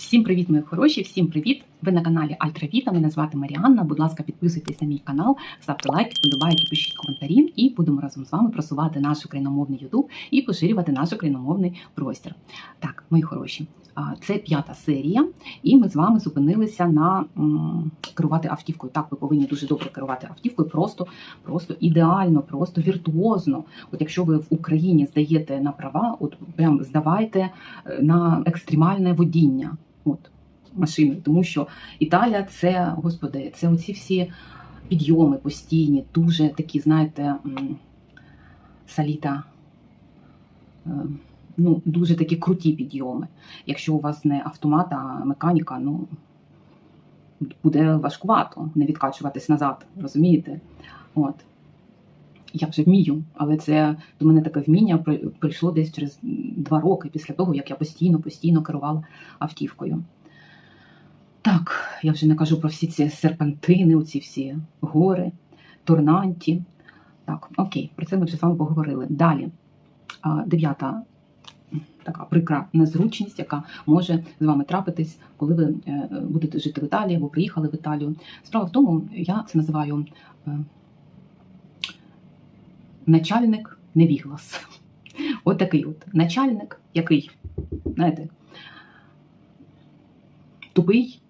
Всім привіт, мої хороші! Всім привіт! Ви на каналі Альтравіта. Мене звати Маріанна. Будь ласка, підписуйтесь на мій канал, ставте лайки, вподобайки, пишіть коментарі, і будемо разом з вами просувати наш україномовний Ютуб і поширювати наш україномовний простір. Так, мої хороші, це п'ята серія, і ми з вами зупинилися на керувати автівкою. Так, ви повинні дуже добре керувати автівкою, просто, просто ідеально, просто віртуозно. От якщо ви в Україні здаєте на права, от прям здавайте е, на екстремальне водіння. От машини, тому що Італія це, господи, це оці всі підйоми постійні, дуже такі, знаєте, саліта. е, Ну, дуже такі круті підйоми. Якщо у вас не автомат, а механіка, ну буде важкувато не відкачуватись назад, розумієте? От. Я вже вмію, але це до мене таке вміння при- прийшло десь через два роки після того, як я постійно, постійно керувала автівкою. Так, я вже не кажу про всі ці серпантини, оці всі гори, торнанті. Так, окей, про це ми вже з вами поговорили. Далі, дев'ята така прикра незручність, яка може з вами трапитись, коли ви е, будете жити в Італії або приїхали в Італію. Справа в тому, я це називаю е, начальник невіглас. От такий от начальник, який, знаєте, тупий,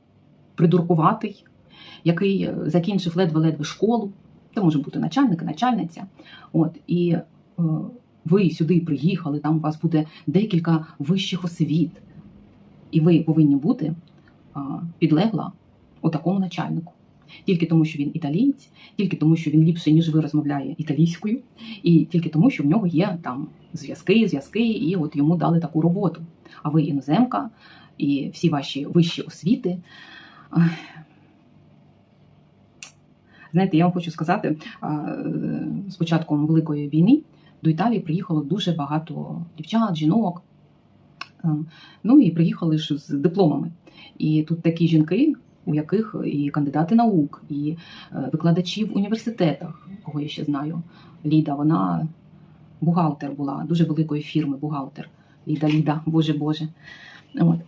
придуркуватий, який е, закінчив ледве-ледве школу. Це може бути начальник, начальниця. От, і е, ви сюди приїхали, там у вас буде декілька вищих освіт, і ви повинні бути а, підлегла такому начальнику. Тільки тому, що він італієць, тільки тому, що він ліпше, ніж ви розмовляє італійською, і тільки тому, що в нього є там зв'язки, зв'язки, і от йому дали таку роботу. А ви іноземка, і всі ваші вищі освіти. Знаєте, я вам хочу сказати, з початком Великої війни до Італії приїхало дуже багато дівчат, жінок. Е, Ну і приїхали ж з дипломами. І тут такі жінки, у яких і кандидати наук, і е, викладачі в університетах, кого я ще знаю. Ліда, вона бухгалтер була дуже великої фірми, бухгалтер. Ліда, Ліда, Боже Боже. От.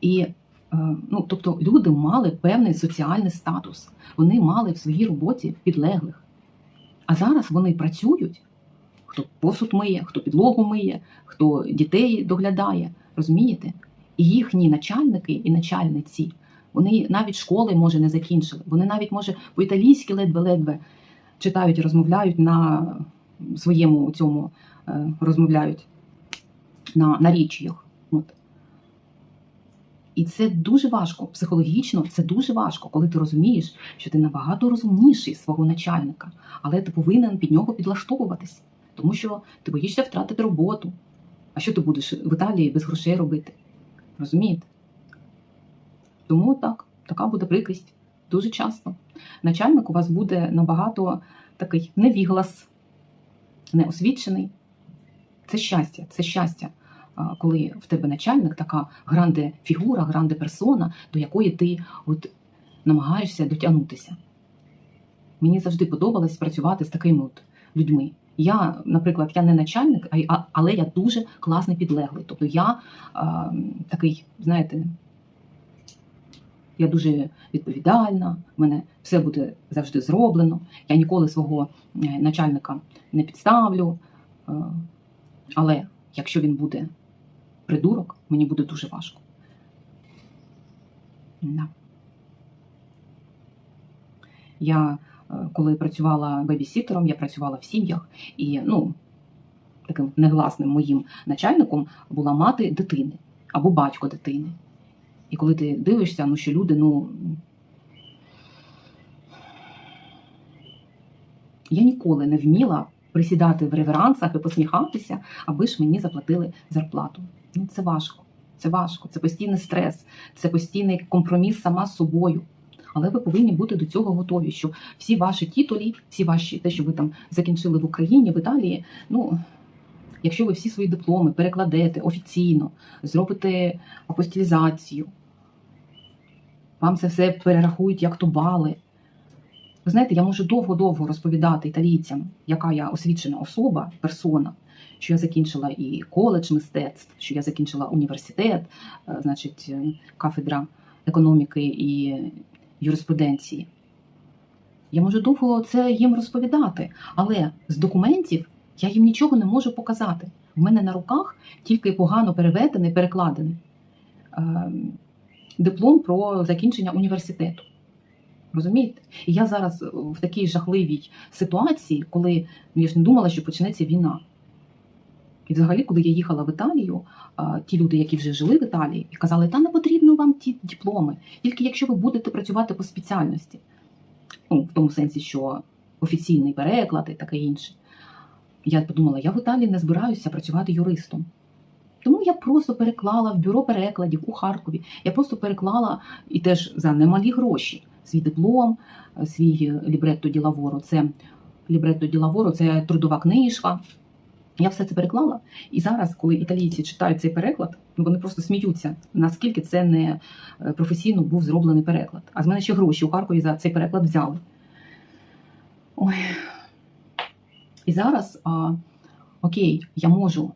І е, ну, тобто люди мали певний соціальний статус. Вони мали в своїй роботі підлеглих. А зараз вони працюють, хто посуд миє, хто підлогу миє, хто дітей доглядає, розумієте? І їхні начальники і начальниці, вони навіть школи, може, не закінчили. Вони навіть, може, по-італійськи ледве-ледве читають і розмовляють на своєму цьому, е, розмовляють на наріччях. От. І це дуже важко. Психологічно це дуже важко, коли ти розумієш, що ти набагато розумніший свого начальника, але ти повинен під нього підлаштовуватись, тому що ти боїшся втратити роботу. А що ти будеш в Італії без грошей робити? Розумієте? Тому так, така буде прикрість дуже часто. Начальник у вас буде набагато такий невіглас, неосвічений. Це щастя, це щастя, коли в тебе начальник така гранде фігура, гранде персона, до якої ти от намагаєшся дотягнутися. Мені завжди подобалось працювати з такими от людьми. Я, наприклад, я не начальник, але я дуже класний підлеглий. Тобто я а, такий, знаєте, я дуже відповідальна, в мене все буде завжди зроблено. Я ніколи свого е, начальника не підставлю. Е, Але якщо він буде придурок, мені буде дуже важко. Да. Я е, коли працювала бебісітером, я працювала в сім'ях, і ну, таким негласним моїм начальником була мати дитини або батько дитини. І коли ти дивишся, ну що люди, ну. Я ніколи не вміла присідати в реверансах і посміхатися, аби ж мені заплатили зарплату. Ну, це важко. Це важко, це постійний стрес, це постійний компроміс сама з собою. Але ви повинні бути до цього готові, що всі ваші титулі, всі ваші те, що ви там закінчили в Україні, в Італії, ну якщо ви всі свої дипломи перекладете офіційно, зробите апостілізацію, вам це все перерахують як то бали. Ви знаєте, я можу довго-довго розповідати італійцям, яка я освічена особа, персона, що я закінчила і коледж мистецтв, що я закінчила університет, е, значить, е, кафедра економіки і юриспруденції. Я можу довго це їм розповідати, але з документів я їм нічого не можу показати. В мене на руках тільки погано переведений, перекладений е, диплом про закінчення університету. Розумієте? І я зараз в такій жахливій ситуації, коли ну, я ж не думала, що почнеться війна. І взагалі, коли я їхала в Італію, ті люди, які вже жили в Італії, і казали, та не потрібно вам ті дипломи, тільки якщо ви будете працювати по спеціальності. Ну, в тому сенсі, що офіційний переклад і таке інше. Я подумала, я в Італії не збираюся працювати юристом. Тому я просто переклала в бюро перекладів у Харкові. Я просто переклала і теж за немалі гроші свій диплом, свій лібретто ділавору. Це лібретто ділавору, це трудова книжка. Я все це переклала. І зараз, коли італійці читають цей переклад, вони просто сміються, наскільки це не е, професійно був зроблений переклад. А з мене ще гроші у Харкові за цей переклад взяли. Ой. І зараз, а, окей, я можу,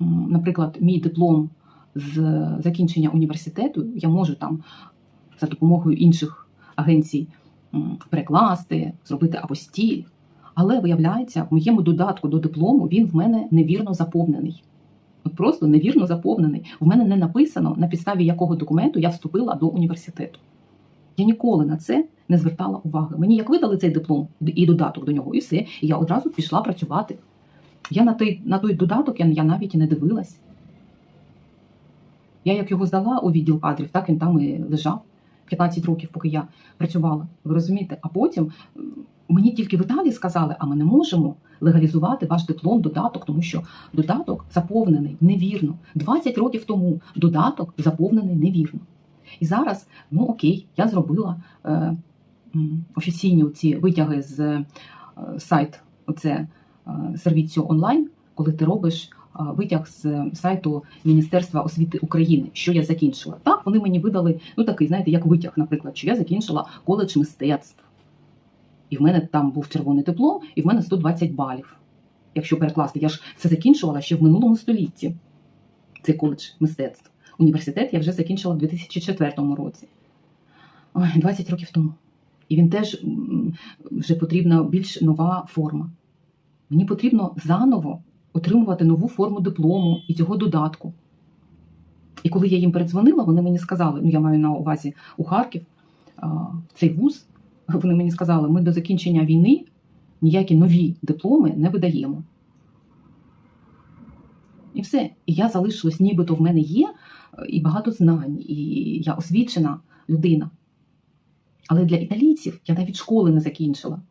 наприклад, мій диплом з закінчення університету, я можу там за допомогою інших агенцій перекласти, зробити апостіль. Але виявляється, в моєму додатку до диплому він в мене невірно заповнений. От просто невірно заповнений. В мене не написано, на підставі якого документу я вступила до університету. Я ніколи на це не звертала уваги. Мені як видали цей диплом і додаток до нього, і все. І я одразу пішла працювати. Я на той, на той додаток я, я навіть і не дивилась. Я як його здала у відділ кадрів, так він там і лежав 15 років, поки я працювала. Ви розумієте? А потім мені тільки в Італії сказали, а ми не можемо легалізувати ваш диплом, додаток, тому що додаток заповнений невірно. 20 років тому додаток заповнений невірно. І зараз, ну окей, я зробила е, офіційні ці витяги з е, сайт, оце сервіцію онлайн, коли ти робиш е, витяг з сайту Міністерства освіти України, що я закінчила. Так, вони мені видали, ну такий, знаєте, як витяг, наприклад, що я закінчила коледж мистецтв. І в мене там був червоний диплом, і в мене 120 балів. Якщо перекласти, я ж це закінчувала ще в минулому столітті. Цей коледж мистецтв. Університет я вже закінчила в 2004 році. Ой, 20 років тому. І він теж вже потрібна більш нова форма. Мені потрібно заново отримувати нову форму диплому і цього додатку. І коли я їм передзвонила, вони мені сказали: ну я маю на увазі у Харків, цей вуз, вони мені сказали, ми до закінчення війни ніякі нові дипломи не видаємо. І все. І я залишилась, нібито в мене є е, і багато знань, і я освічена людина. Але для італійців я навіть школи не закінчила.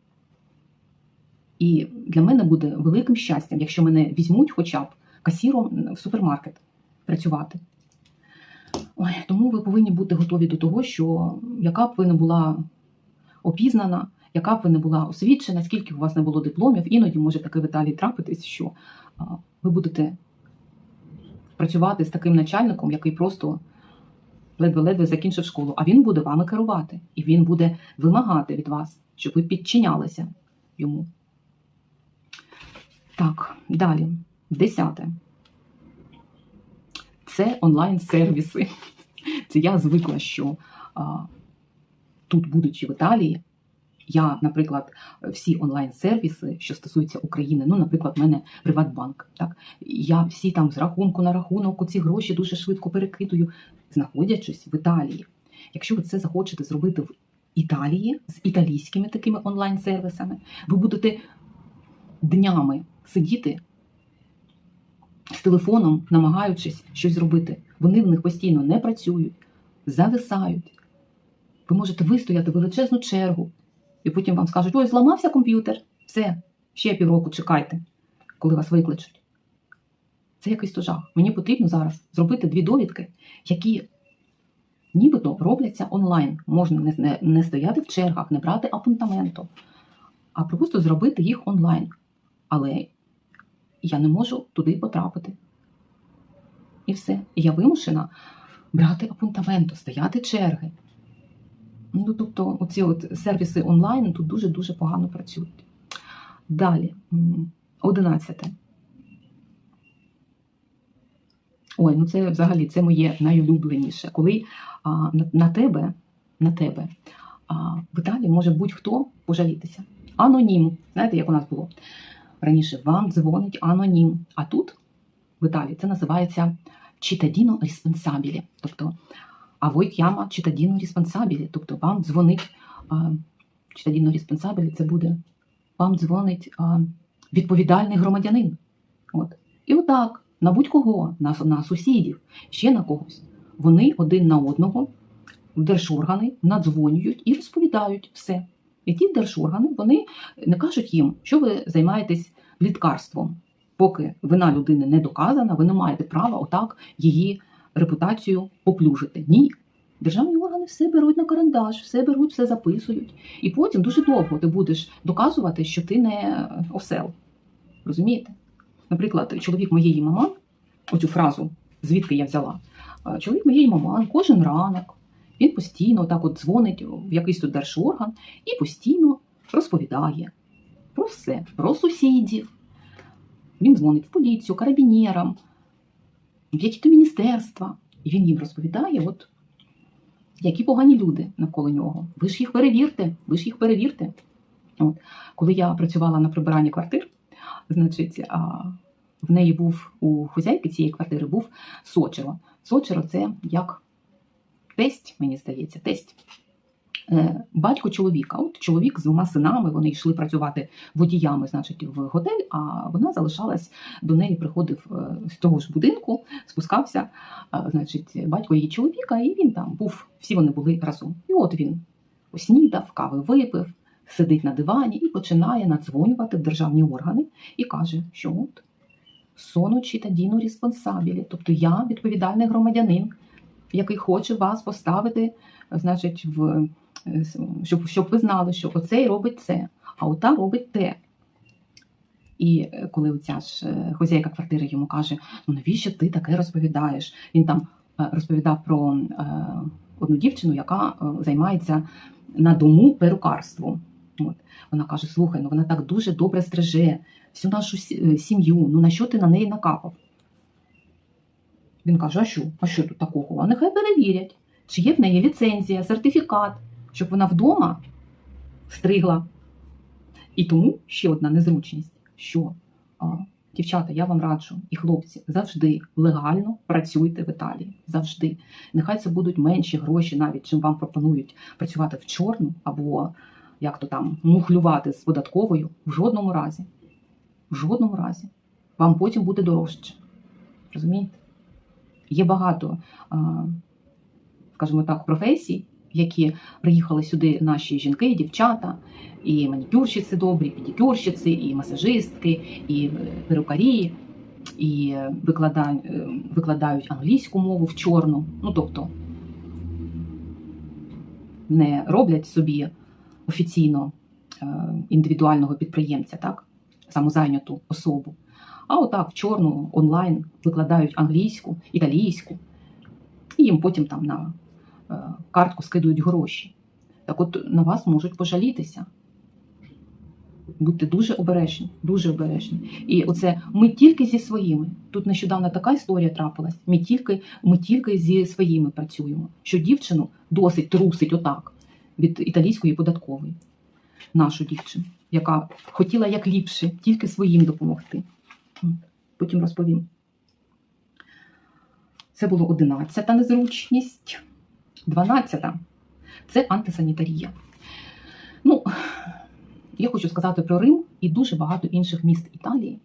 І для мене буде великим щастям, якщо мене візьмуть хоча б касіром в супермаркет працювати. Ой, тому ви повинні бути готові до того, що яка б ви не була опізнана, яка б ви не була освічена, скільки б у вас не було дипломів, іноді може таке в трапитись, що ви будете працювати з таким начальником, який просто ледве-ледве закінчив школу, а він буде вами керувати, і він буде вимагати від вас, щоб ви підчинялися йому. Так, далі. Десяте. Це онлайн-сервіси. Це я звикла, що а, тут, будучи в Італії, я, наприклад, всі онлайн-сервіси, що стосуються України, ну, наприклад, в мене Приватбанк. Так, я всі там з рахунку на рахунок ці гроші дуже швидко перекидую, знаходячись в Італії. Якщо ви це захочете зробити в Італії з італійськими такими онлайн-сервісами, ви будете днями сидіти з телефоном, намагаючись щось зробити. Вони в них постійно не працюють, зависають. Ви можете вистояти величезну чергу, і потім вам скажуть: ой, зламався комп'ютер, все, ще півроку чекайте, коли вас викличуть. Це якийсь то жах. Мені потрібно зараз зробити дві довідки, які нібито робляться онлайн. Можна не, стояти в чергах, не брати апунтаменту, а просто зробити їх онлайн. Але я не можу туди потрапити. І все. Я вимушена брати апунтаменто, стояти черги. Ну, тобто, оці от сервіси онлайн тут дуже-дуже погано працюють. Далі, одинадцяте. Ой, ну це взагалі це моє найулюбленіше. Коли а, на, на тебе, на тебе а, в Італії може будь-хто пожалітися. Анонім. Знаєте, як у нас було раніше? Вам дзвонить анонім. А тут в Італії це називається читадіно респонсабілі. Тобто, а ви chiama читадіно респонсабілі. Тобто вам дзвонить читадіно респонсабілі, це буде вам дзвонить відповідальний громадянин. От. І отак, на будь-кого, на, на сусідів, ще на когось. Вони один на одного в держоргани надзвонюють і розповідають все. І ті держоргани вони не кажуть їм, що ви займаєтесь літкарством. Поки вина людини не доказана, ви не маєте права отак її репутацію поплюжити. Ні. Державні органи все беруть на карандаш, все беруть, все записують. І потім дуже довго ти будеш доказувати, що ти не осел. Розумієте? Наприклад, чоловік моєї маман, оцю фразу, звідки я взяла, Е, чоловік моєї маман кожен ранок, він постійно так от дзвонить в якийсь тут держорган і постійно розповідає про все, про сусідів. Він дзвонить в поліцію, карабінерам, в які-то міністерства. І він їм розповідає, от, які погані люди навколо нього. Ви ж їх перевірте, ви ж їх перевірте. От. Коли я працювала на прибиранні квартир, значить, а, в неї був у хозяйки цієї квартири був сочеро. Сочеро це як тесть, мені здається, тесть. Е, Батько чоловіка. От чоловік з двома синами, вони йшли працювати водіями, значить, в готель, а вона залишалась до неї, приходив е, з того ж будинку, спускався, е, значить, батько її чоловіка, і він там був, всі вони були разом. І от він поснідав, кави випив, сидить на дивані і починає надзвонювати в державні органи і каже, що от соно читадіно респонсабілі, тобто я відповідальний громадянин, який хоче вас поставити, значить, в е, щоб, щоб ви знали, що оцей робить це, а ота робить те. І е, коли оця ж е, хозяйка квартири йому каже: ну навіщо ти таке розповідаєш? Він там розповідав про одну дівчину, яка займається на дому перукарством. От. Вона каже: слухай, ну вона так дуже добре стриже всю нашу сім'ю. Ну на що ти на неї накапав? Він каже: а що? А що тут такого? А нехай перевірять, чи є в неї ліцензія, сертифікат, щоб вона вдома стригла. І тому ще одна незручність, що а, дівчата, я вам раджу, і хлопці, завжди легально працюйте в Італії. Завжди. Нехай це будуть менші гроші, навіть чим вам пропонують працювати в чорну або як то там мухлювати з податковою. В жодному разі. В жодному разі. Вам потім буде дорожче. Розумієте? Є багато, скажімо так, професій, які приїхали сюди наші жінки, дівчата, і манікюрщиці добрі, і педикюрщиці, і масажистки, і е, перукарі, і викладають, викладають англійську мову в чорну. Ну тобто не роблять собі офіційно е, індивідуального підприємця, так, самозайняту особу. А отак в чорну онлайн викладають англійську, італійську, і їм потім там на е, картку скидують гроші. Так от на вас можуть пожалітися. Будьте дуже обережні, дуже обережні. І оце ми тільки зі своїми. Тут нещодавно така історія трапилась. Ми тільки, ми тільки зі своїми працюємо. Що дівчину досить трусить отак від італійської податкової, нашу дівчину, яка хотіла як ліпше, тільки своїм допомогти. Потім розповім. Це було 11 незручність. 12 це антисанітарія. Ну, я хочу сказати про Рим і дуже багато інших міст Італії,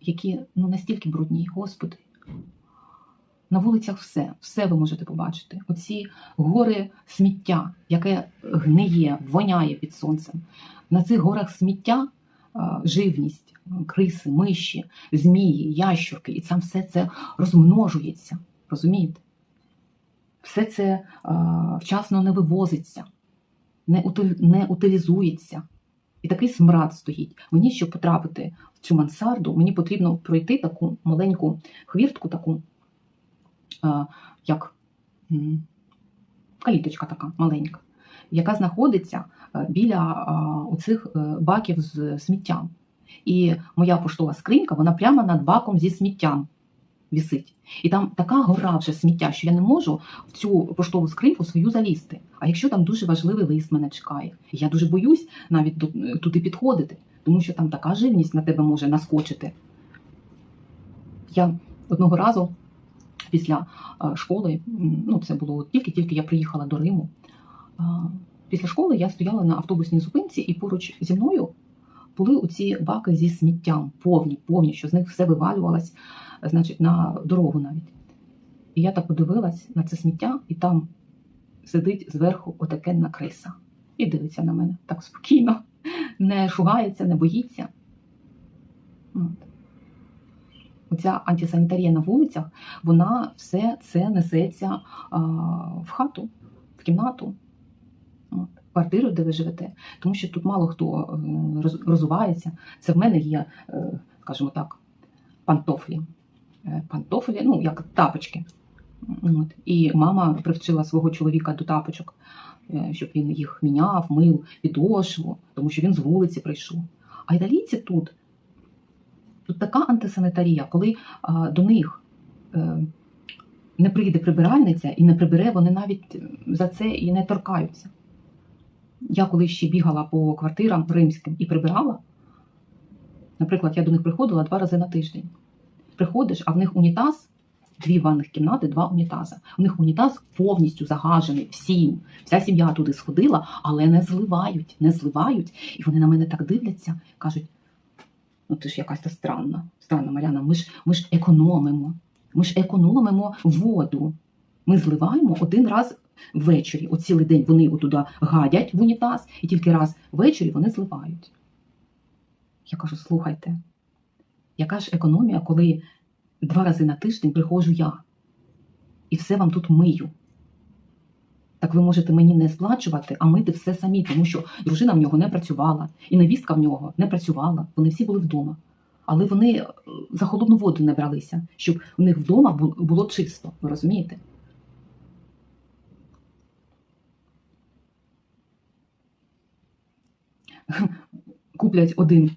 які ну, настільки брудні, господи. На вулицях все, все ви можете побачити. Оці гори сміття, яке гниє, воняє під сонцем. На цих горах сміття живність, криси, миші, змії, ящурки, і там все це розмножується. Розумієте? Все це а, вчасно не вивозиться, не, утиль, не утилізується. І такий смрад стоїть. Мені, щоб потрапити в цю мансарду, мені потрібно пройти таку маленьку хвіртку, таку, як каліточка така маленька, яка знаходиться біля оцих е, баків з сміттям. І моя поштова скринька, вона прямо над баком зі сміттям. вісить. І там така гора вже сміття, що я не можу в цю поштову скриньку свою залізти. А якщо там дуже важливий лист мене чекає, я дуже боюсь навіть туди підходити, тому що там така живність на тебе може наскочити. Я одного разу після е, школи, ну це було тільки-тільки я приїхала до Риму. Після школи я стояла на автобусній зупинці, і поруч зі мною були оці баки зі сміттям, повні, повні, що з них все вивалювалось, значить, на дорогу навіть. І я так подивилась на це сміття, і там сидить зверху отакенна криса і дивиться на мене так спокійно, не шугається, не боїться. От. Оця антисанітарія на вулицях, вона все це несеться а, в хату, в кімнату, квартиру, де ви живете. Тому що тут мало хто е, розувається. Це в мене є, е, скажімо так, пантофлі. Е, Пантофлі, ну, як тапочки. От. І мама привчила свого чоловіка до тапочок, щоб він їх міняв, мив підошву, тому що він з вулиці прийшов. А італійці тут, тут така антисанітарія, коли а, до них е, не прийде прибиральниця і не прибере, вони навіть за це і не торкаються. Я коли ще бігала по квартирам римським і прибирала, наприклад, я до них приходила два рази на тиждень. Приходиш, а в них унітаз, дві ванних кімнати, два унітази. У них унітаз повністю загажений всім. Вся сім'я туди сходила, але не зливають, не зливають. І вони на мене так дивляться, кажуть: ну ти ж якась та странна, странна Маряна, ми ж, ми ж економимо. Ми ж економимо воду. Ми зливаємо один раз ввечері. От цілий день вони отуда гадять в унітаз, і тільки раз ввечері вони зливають. Я кажу: слухайте, яка ж економія, коли два рази на тиждень приходжу я і все вам тут мию. Так ви можете мені не сплачувати, а мити все самі, тому що дружина в нього не працювала, і невістка в нього не працювала. Вони всі були вдома. Але вони е, за холодну воду не бралися, щоб у них вдома було чисто. Ви розумієте? Куплять один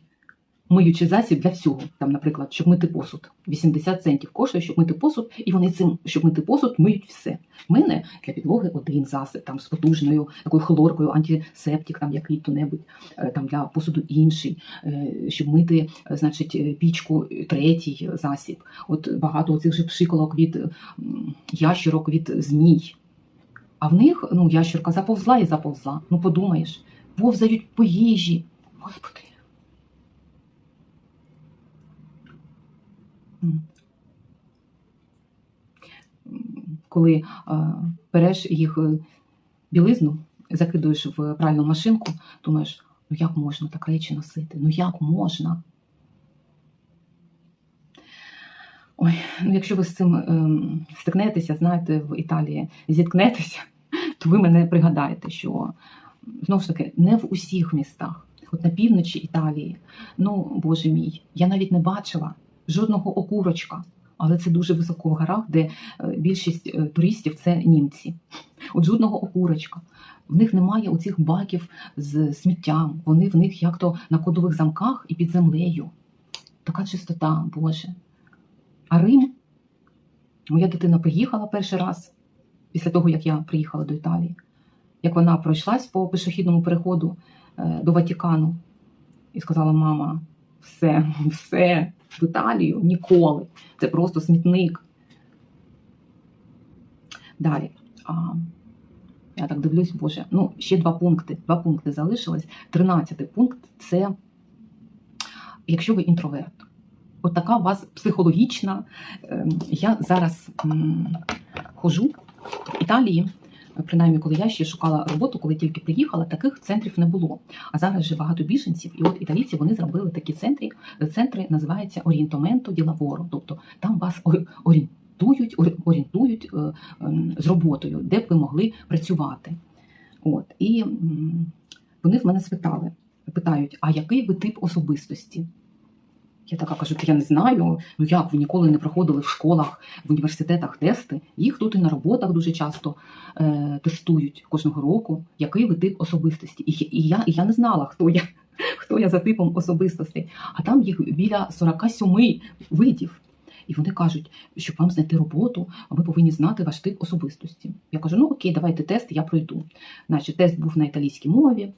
миючий засіб для всього. Там, наприклад, щоб мити посуд. 80 центів коштує, щоб мити посуд, і вони цим, щоб мити посуд, миють все. У мене для підлоги один засіб, там з потужною такою хлоркою, антисептик, там який-то небудь, е, там для посуду інший, е, щоб мити, е, значить, пічку третій засіб. От багато оцих же пшиколок від ящерок, від змій. А в них ну, ящерка заповзла і заповзла. Ну подумаєш, повзають по їжі. Господи. М, Коли береш їх е, білизну, закидуєш в пральну машинку, думаєш, ну як можна так речі носити? Ну як можна? Ой, ну якщо ви з цим ем, стикнетеся, знаєте, в Італії зіткнетеся, то ви мене пригадаєте, що знову ж таки не в усіх містах, от на півночі Італії, ну боже мій, я навіть не бачила жодного окурочка. Але це дуже високо в горах, де е, більшість е, туристів це німці. От жодного окурочка. В них немає оцих баків з сміттям. Вони в них як то на кодових замках і під землею. Така чистота, Боже. А Рим, моя дитина приїхала перший раз після того, як я приїхала до Італії, як вона пройшлась по пішохідному переходу е, до Ватикану і сказала: мама, все, все, в Італію ніколи. Це просто смітник. Далі. А, я так дивлюсь, Боже. Ну, ще два пункти. Два пункти залишилось. Тринадцятий пункт це якщо ви інтроверт. От така у вас психологічна. ем, Я зараз хожу в Італії. Принаймні, коли я ще шукала роботу, коли тільки приїхала, таких центрів не було. А зараз вже багато біженців, і от італійці вони зробили такі центри. Центри називаються орієнтоменто ді лаворо, тобто там вас орієнтують, орієнтують е, ем, з роботою, де б ви могли працювати. От і вони в мене спитали, питають: а який ви тип особистості? Я така кажу, «Та я не знаю. Ну як ви ніколи не проходили в школах, в університетах тести? Їх тут і на роботах дуже часто е, тестують кожного року, який ви тип особистості. І, і, я, і я не знала, хто я, хто я за типом особистостей. А там їх біля 47 видів. І вони кажуть, щоб вам знайти роботу, ви повинні знати ваш тип особистості. Я кажу, ну окей, давайте тест, я пройду. Значить, тест був на італійській мові.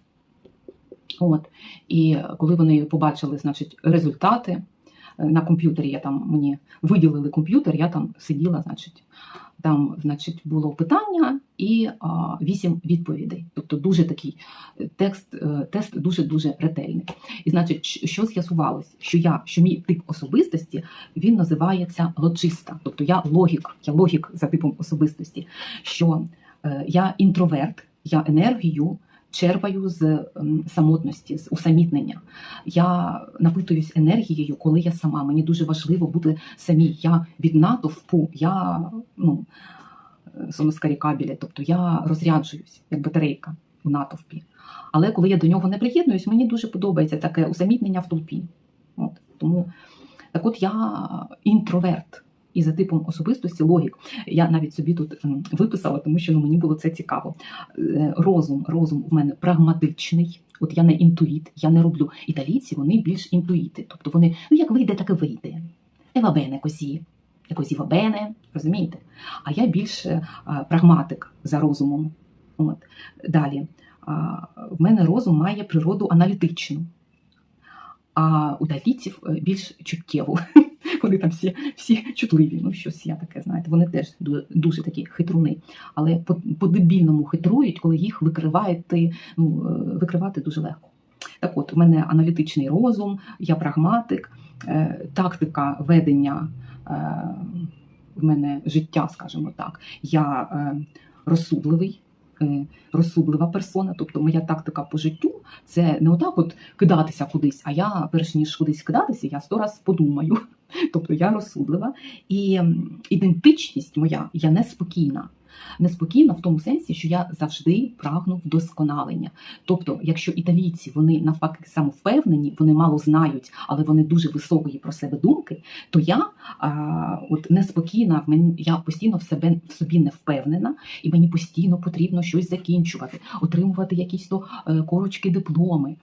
От. І коли вони побачили значить, результати е, на комп'ютері, я там мені виділили комп'ютер, я там сиділа, значить, там, значить, було питання і вісім відповідей. Тобто дуже такий е, текст, е, тест дуже дуже ретельний. І значить, що з'ясувалось? Що я, що мій тип особистості він називається лоджиста, тобто я логік, я логік за типом особистості, що я інтроверт, я енергію черпаю з ем, самотності, з усамітнення. Я напитуюсь енергією, коли я сама. Мені дуже важливо бути самій. Я від натовпу, я ну, соноскарікабілі, тобто я розряджуюсь як батарейка у натовпі. Але коли я до нього не приєднуюсь, мені дуже подобається таке усамітнення в толпі. От, тому так от я інтроверт. І за типом особистості логік. Я навіть собі тут виписала, тому що ну, мені було це цікаво. Е, Розум, розум у мене прагматичний. От я не інтуїт, я не роблю. Італійці вони більш інтуїти. Тобто вони, ну як вийде, так і вийде. Ева бене косі, якось ва бене, розумієте? А я більше прагматик за розумом. От. Далі. В мене розум має природу аналітичну, а у італійців е, більш чуттєву. Вони там всі, всі чутливі. Ну, щось я таке, знаєте, вони теж дуже такі хитруни. Але по- по-дебільному хитрують, коли їх викриваєте, ну, е, викривати дуже легко. Так от, у мене аналітичний розум, я прагматик, е, тактика ведення е, в мене життя, скажімо так. Я е, розсудливий. е, Розсудлива персона, тобто моя тактика по життю це не отак, от кидатися кудись, а я, перш ніж кудись кидатися, я сто раз подумаю. Тобто я розсудлива. І ідентичність моя, я неспокійна. Неспокійна в тому сенсі, що я завжди прагну вдосконалення. Тобто, якщо італійці вони навпаки самовпевнені, вони мало знають, але вони дуже високої про себе думки, то я а, от неспокійна, в мені я постійно в себе в собі не впевнена, і мені постійно потрібно щось закінчувати, отримувати якісь то е, корочки дипломи,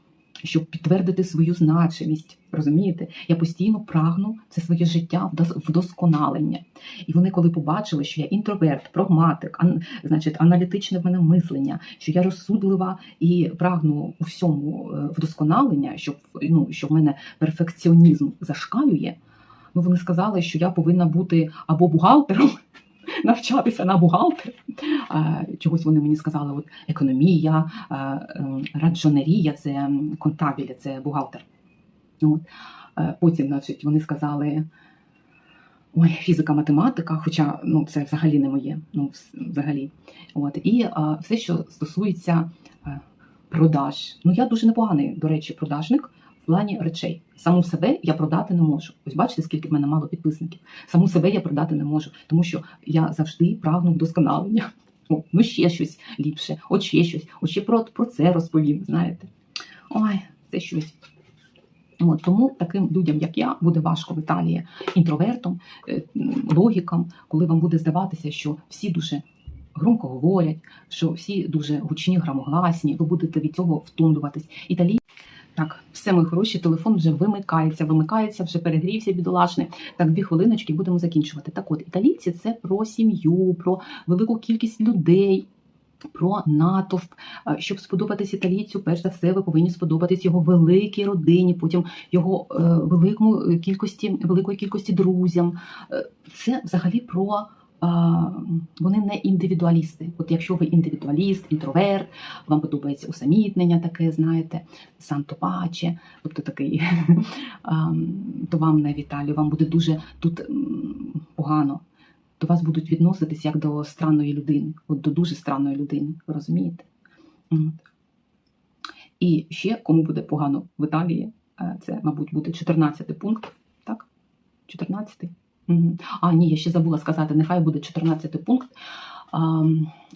щоб підтвердити свою значимість. Розумієте? Я постійно прагну це своє життя вдос- вдосконалення. І вони, коли побачили, що я інтроверт, прагматик, ан, значить, аналітичне в мене мислення, що я розсудлива і прагну у всьому е, вдосконалення, щоб ну, що в мене перфекціонізм зашкалює. Ну, вони сказали, що я повинна бути або бухгалтером, навчатися на бухгалтер. Чогось вони мені сказали: от економія, а, ем, раджонерія це м, контабілі, це бухгалтер. От. Е, Потім, значить, вони сказали. Ой, фізика, математика, хоча ну це взагалі не моє. Ну, взагалі. От і а, все, що стосується е, продаж. Ну я дуже непоганий, до речі, продажник в плані речей. Саму себе я продати не можу. Ось бачите, скільки в мене мало підписників. Саму себе я продати не можу, тому що я завжди прагну вдосконалення. О, ну ще щось ліпше, от ще щось, от ще про, про це розповім. Знаєте, ой, це щось. От, тому таким людям, як я, буде важко в Італії інтровертом, е, логікам, коли вам буде здаватися, що всі дуже громко говорять, що всі дуже гучні, грамогласні, ви будете від цього втомлюватись. Італій... Так, все, мої хороші, телефон вже вимикається, вимикається, вже перегрівся бідолашний. Так, дві хвилиночки, будемо закінчувати. Так от, італійці це про сім'ю, про велику кількість людей. Про натовп, щоб сподобатись італійцю, перш за все, ви повинні сподобатись його великій родині, потім його е, великому е, кількості, великої кількості друзям. Е, Це взагалі про вони не індивідуалісти. От якщо ви індивідуаліст, інтроверт, вам подобається усамітнення, таке, знаєте, санто паче, тобто такий, то вам не Віталію, вам буде дуже тут погано. До вас будуть відноситись як до странної людини, от до дуже странної людини, розумієте? І ще кому буде погано в Італії, е, це, мабуть, буде 14 пункт, так? 14? А, ні, я ще забула сказати, нехай буде 14 пункт. А,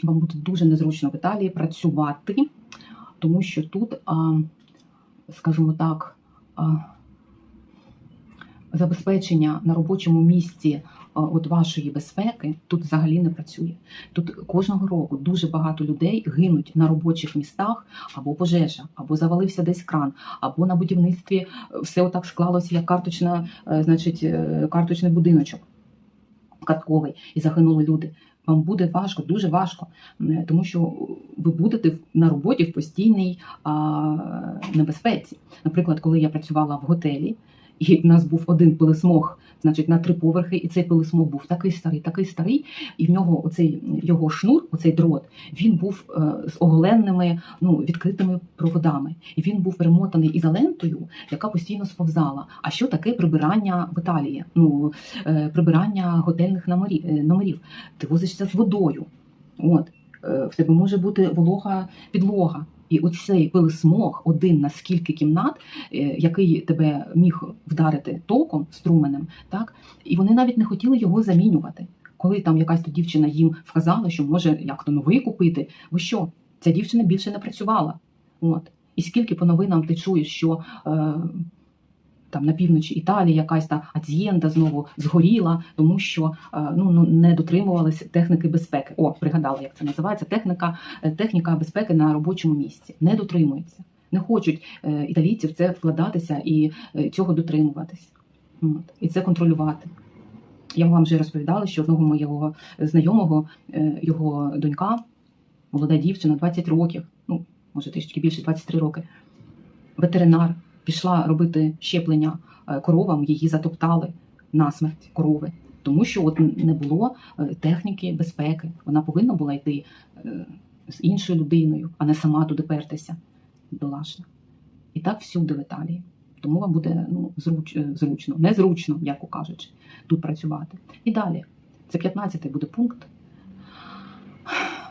вам буде дуже незручно в Італії працювати, тому що тут, а, скажімо так, а, забезпечення на робочому місці от вашої безпеки тут взагалі не працює. Тут кожного року дуже багато людей гинуть на робочих містах або пожежа, або завалився десь кран, або на будівництві е, все отак склалося, як карточна, е, значить, е, карточний будиночок картковий, і загинули люди. Вам буде важко, дуже важко, тому що ви будете на роботі в постійній а, небезпеці. Наприклад, коли я працювала в готелі, і в нас був один пилисмог, значить, на три поверхи, і цей пилисмог був такий старий, такий старий, і в нього оцей його шнур, оцей дрот, він був е, з оголенними, ну, відкритими проводами. І він був перемотаний ізолентою, яка постійно сповзала. А що таке прибирання в Італії? Ну, е, прибирання готельних е, номерів. Ти возишся з водою. От. В тебе може бути волога підлога. І оцей пилисмог один на скільки кімнат, е, який тебе міг вдарити током, струменем, так? І вони навіть не хотіли його замінювати. Коли там якась то дівчина їм вказала, що може як то новий купити, ви що? Ця дівчина більше не працювала. От. І скільки по новинам ти чуєш, що е, там на півночі Італії якась та ацієнда знову згоріла, тому що е, ну, ну не дотримувалися техніки безпеки. О, пригадала, як це називається. Техніка, е, техніка безпеки на робочому місці. Не дотримується. Не хочуть е, італійці в це вкладатися і цього дотримуватись. І це контролювати. Я вам вже розповідала, що одного моєго знайомого, його донька, молода дівчина, 20 років, ну може трішки більше, 23 роки, ветеринар пішла робити щеплення е, коровам, її затоптали насмерть корови. Тому що от не було е, техніки безпеки. Вона повинна була йти е, з іншою людиною, а не сама туди пертися. Долашна. І так всюди в Італії. Тому вам буде ну, зруч, зручно, незручно, м'яко кажучи, тут працювати. І далі, це 15-й буде пункт.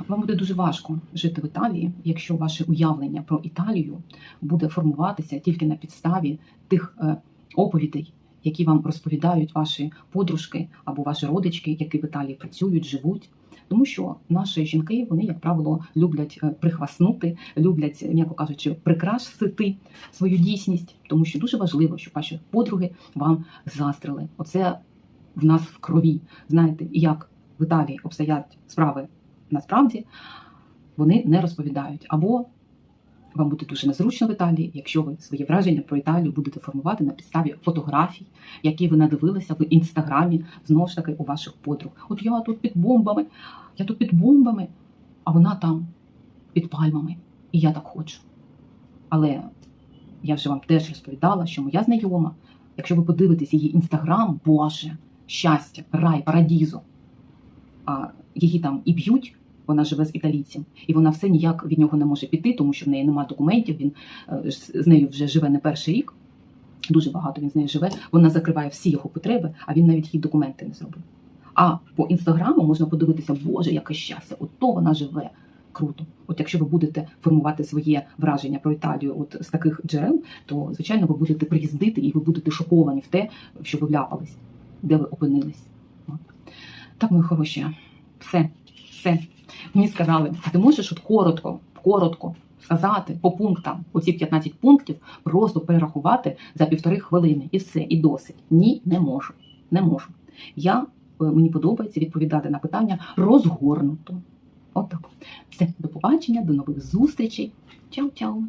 Вам буде дуже важко жити в Італії, якщо ваше уявлення про Італію буде формуватися тільки на підставі тих е, оповідей, які вам розповідають ваші подружки або ваші родички, які в Італії працюють, живуть. Тому що наші жінки, вони, як правило, люблять е, прихваснути, люблять, м'яко кажучи, прикрасити свою дійсність, тому що дуже важливо, щоб ваші подруги вам заздрили. Оце в нас в крові. Знаєте, як в Італії обстоять справи насправді, вони не розповідають. Або вам буде дуже незручно в Італії, якщо ви свої враження про Італію будете формувати на підставі фотографій, які ви надивилися в інстаграмі, знову ж таки, у ваших подруг. От я тут під бомбами, я тут під бомбами, а вона там під пальмами. І я так хочу. Але я вже вам теж розповідала, що моя знайома, якщо ви подивитесь її інстаграм, Боже, щастя, рай, парадізо, її там і б'ють. Вона живе з італійцем, і вона все ніяк від нього не може піти, тому що в неї немає документів. Він е, з нею вже живе не перший рік. Дуже багато він з нею живе. Вона закриває всі його потреби, а він навіть їй документи не зробив. А по інстаграму можна подивитися, Боже, яке щастя! От вона живе. Круто. От якщо ви будете формувати своє враження про Італію от з таких джерел, то звичайно ви будете приїздити і ви будете шоковані в те, що ви вляпались, де ви опинились. Так, мої хороші, все, все. Мені сказали, а ти можеш от коротко, коротко сказати по пунктам, оці 15 пунктів, просто перерахувати за півтори хвилини, і все, і досить. Ні, не можу. Не можу. Я е, мені подобається відповідати на питання розгорнуто. От так. Все, до побачення, до нових зустрічей. Чао-чао.